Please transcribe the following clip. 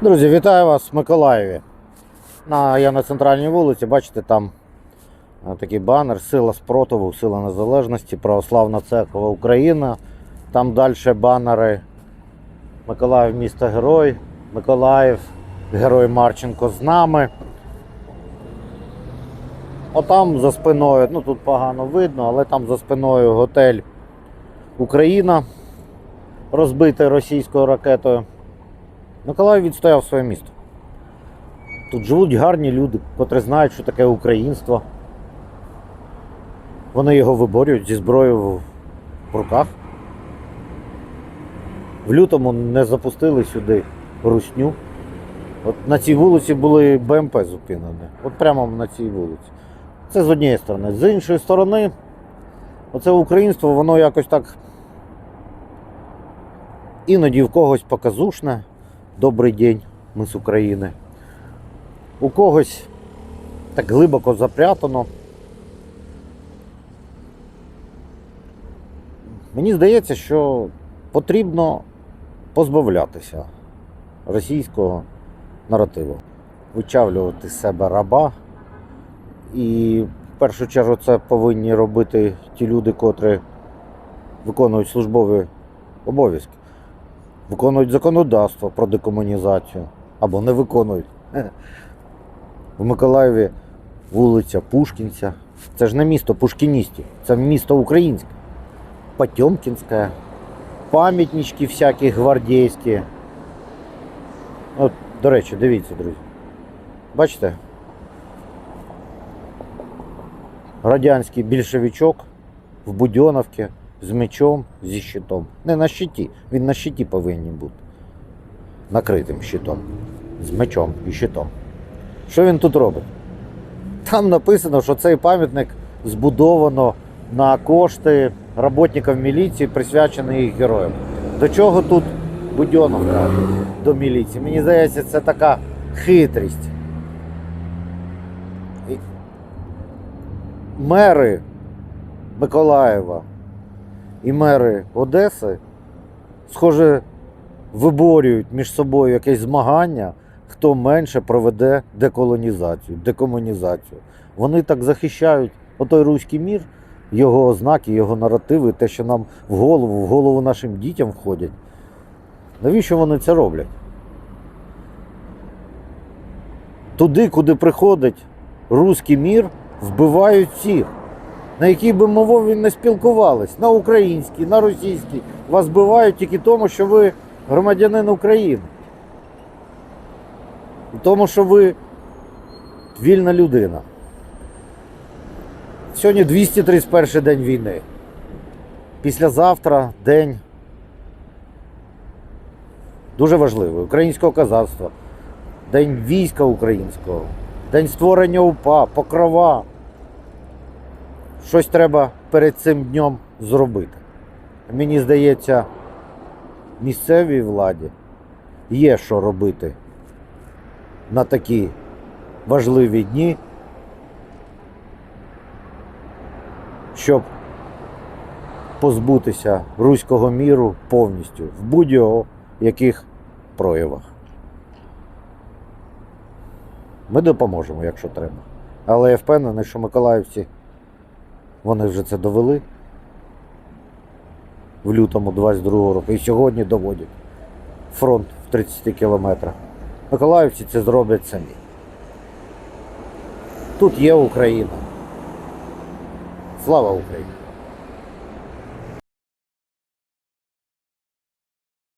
Друзі, вітаю вас в Миколаєві. На, я на центральній вулиці, бачите, там такий банер Сила спротиву, Сила Незалежності, Православна Церква Україна. Там далі банери Миколаїв місто Герой, Миколаїв, Герой Марченко з нами. Отам за спиною, ну тут погано видно, але там за спиною готель Україна, розбитий російською ракетою. Миколаїв відстояв своє місто. Тут живуть гарні люди, котрі знають, що таке українство. Вони його виборюють зі зброєю в- руках. В лютому не запустили сюди русню. От на цій вулиці були БМП зупинені. От прямо на цій вулиці. Це з однієї сторони. З іншої сторони, оце українство, воно якось так іноді в когось показушне. Добрий день, ми з України. У когось так глибоко запрятано. Мені здається, що потрібно позбавлятися російського наративу, вичавлювати з себе раба. І в першу чергу це повинні робити ті люди, котрі виконують службові обов'язки виконують законодавство про декомунізацію або не виконують. В Миколаєві вулиця Пушкінця. Це ж не місто пушкіністів, це місто українське. Потьомкінське, пам'ятнички всякі гвардійські. От, до речі, дивіться, друзі. Бачите? Радянський більшовичок в Будьоновці з мечом, зі щитом. Не на щиті, він на щиті повинен бути. Накритим щитом. З мечом і щитом. Що він тут робить? Там написано, що цей пам'ятник збудовано на кошти роботників міліції, присвячений їх героям. До чого тут Будьоновка до міліції? Мені здається, це така хитрість. Мери Миколаєва і мери Одеси, схоже, виборюють між собою якесь змагання, хто менше проведе деколонізацію, декомунізацію. Вони так захищають отой руський мір, його ознаки, його наративи, те, що нам в голову, в голову нашим дітям входять. Навіщо вони це роблять? Туди, куди приходить руський мір, вбивають всіх на якій би мові не спілкувались, на українській, на російській, вас збивають тільки тому, що ви громадянин України. І тому, що ви вільна людина. Сьогодні 231 день війни. Післязавтра день дуже важливий українського козацтва, День війська українського, День створення УПА, Покрова щось треба перед цим днем зробити. Мені здається, місцевій владі є що робити на такі важливі дні, щоб позбутися руського міру повністю в будь-яких проявах. Ми допоможемо, якщо треба. Але я впевнений, що миколаївці вони вже це довели в лютому 22 року і сьогодні доводять фронт в 30 кілометрах. Миколаївці це зроблять самі. Тут є Україна. Слава Україні!